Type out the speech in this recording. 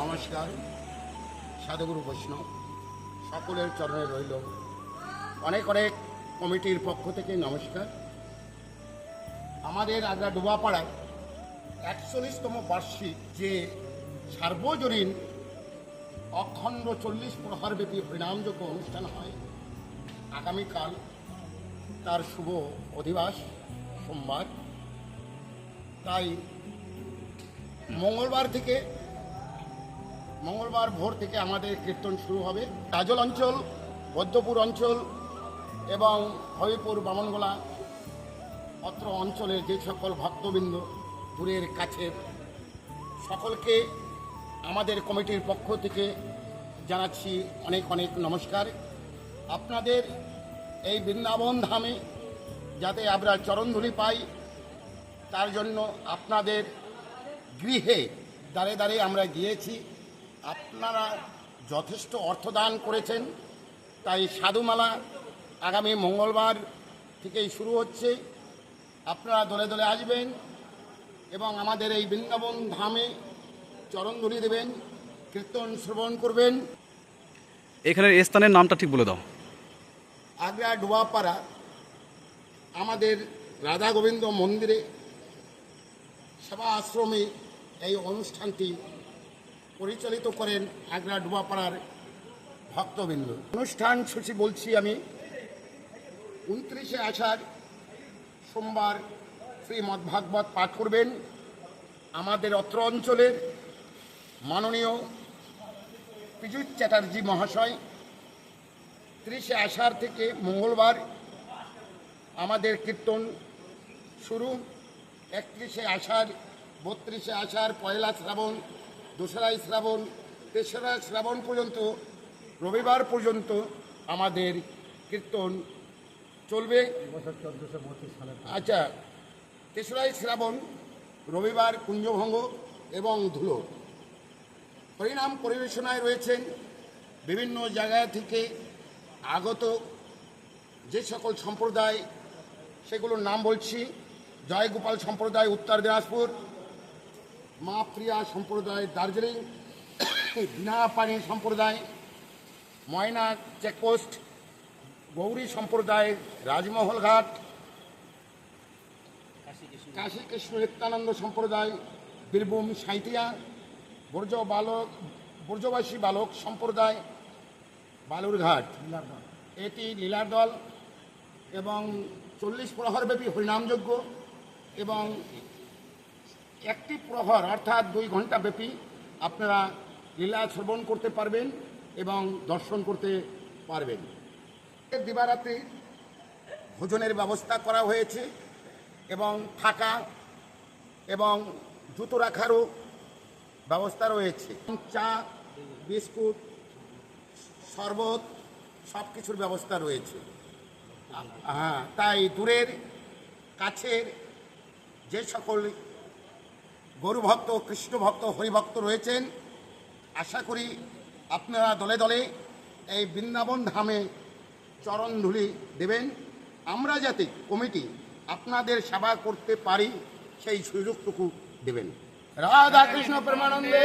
নমস্কার, সাধুগুরু বৈষ্ণব, সকলের চরণে রইল। অনেক অনেক কমিটির পক্ষ থেকে নমস্কার। আমাদের আগ্রা ডোবাপাড়ায় একচল্লিশতম বার্ষিক যে সার্বজনীন অখণ্ড চল্লিশ প্রহরব্যাপী হরিনামযোগ্য অনুষ্ঠান হয়, আগামীকাল তার শুভ অধিবাস, সোমবার। তাই মঙ্গলবার থেকে মঙ্গলবার ভোর থেকে আমাদের কীর্তন শুরু হবে। কাজল অঞ্চল বৈদ্যপুর অঞ্চল এবং হবিপুর বামনগোলা অত্র অঞ্চলের যে সকল ভক্তবৃন্দ দূরের কাছে, সকলকে আমাদের কমিটির পক্ষ থেকে জানাচ্ছি অনেক অনেক নমস্কার। আপনাদের এই বৃন্দাবন ধামে যাতে আমরা চরণধুলি পাই, তার জন্য আপনাদের গৃহে দাঁড়ে দাঁড়ে আমরা গিয়েছি। আপনারা যথেষ্ট অর্থ দান করেছেন। তাই সাধুমালা আগামী মঙ্গলবার থেকেই শুরু হচ্ছে। আপনারা দলে দলে আসবেন এবং আমাদের এই বৃন্দাবন ধামে চরণধুলি দেবেন কীর্তন শ্রবণ করবেন। এখানের স্থানের নামটা ঠিক বলে দাও। আগ্রা ডোয়াপাড়া আমাদের রাধা গোবিন্দ মন্দিরে সেবা আশ্রমে এই অনুষ্ঠানটি পরিচালিত করেন আগ্রা ডোবাপাড়ার ভক্তবৃন্দ। অনুষ্ঠান সূচি বলছি আমি, উনত্রিশে আষাঢ় সোমবার শ্রীমৎ ভাগবত পাঠ করবেন। আমাদের অত্র অঞ্চলের মাননীয় পীযুষ চ্যাটার্জি মহাশয়। ত্রিশে আষাঢ় থেকে মঙ্গলবার আমাদের কীর্তন শুরু। একত্রিশে আষাঢ়, বত্রিশে আষাঢ়, পয়লা শ্রাবণ দোসরাই শ্রাবণ তেসরা শ্রাবণ পর্যন্ত রবিবার পর্যন্ত আমাদের কীর্তন চলবে। আচ্ছা তেসরাই শ্রাবণ রবিবার কুঞ্জভঙ্গ এবং ধুলো। হরিনাম পরিবেশনায় রয়েছেন বিভিন্ন জায়গা থেকে আগত যে সকল সম্প্রদায় সেগুলোর নাম বলছি। জয়গোপাল সম্প্রদায় উত্তর দিনাজপুর মা প্রিয়া সম্প্রদায় দার্জিলিং বিনাপানি সম্প্রদায়, ময়না চেকপোস্ট, গৌরী সম্প্রদায় রাজমহল ঘাট কাশী কৃষ্ণ নিত্যানন্দ সম্প্রদায়, বীরভূম সাঁইতিয়া বর্জ বালক বর্জবাসী বালক সম্প্রদায় বালুরঘাট এটি লীলার দল এবং চল্লিশ প্রহরব্যাপী হরিনামযজ্ঞ এবং একটি প্রহর, অর্থাৎ দুই ঘণ্টা ব্যাপী আপনারা লীলা শ্রবণ করতে পারবেন এবং দর্শন করতে পারবেন। দিবারাতে ভোজনের ব্যবস্থা করা হয়েছে এবং থাকা এবং জুতো রাখারও ব্যবস্থা রয়েছে। চা, বিস্কুট, শরবত সব কিছুর ব্যবস্থা রয়েছে। হ্যাঁ তাই দূরের, কাছের যে সকল গরু ভক্ত কৃষ্ণ ভক্ত হরিভক্ত রয়েছেন। আশা করি আপনারা দলে দলে এই বৃন্দাবন ধামে চরণ ধুলি দেবেন। আমরা যাতে কমিটি আপনাদের সেবা করতে পারি, সেই সুযোগটুকু দেবেন। রাধা কৃষ্ণ প্রেমানন্দে।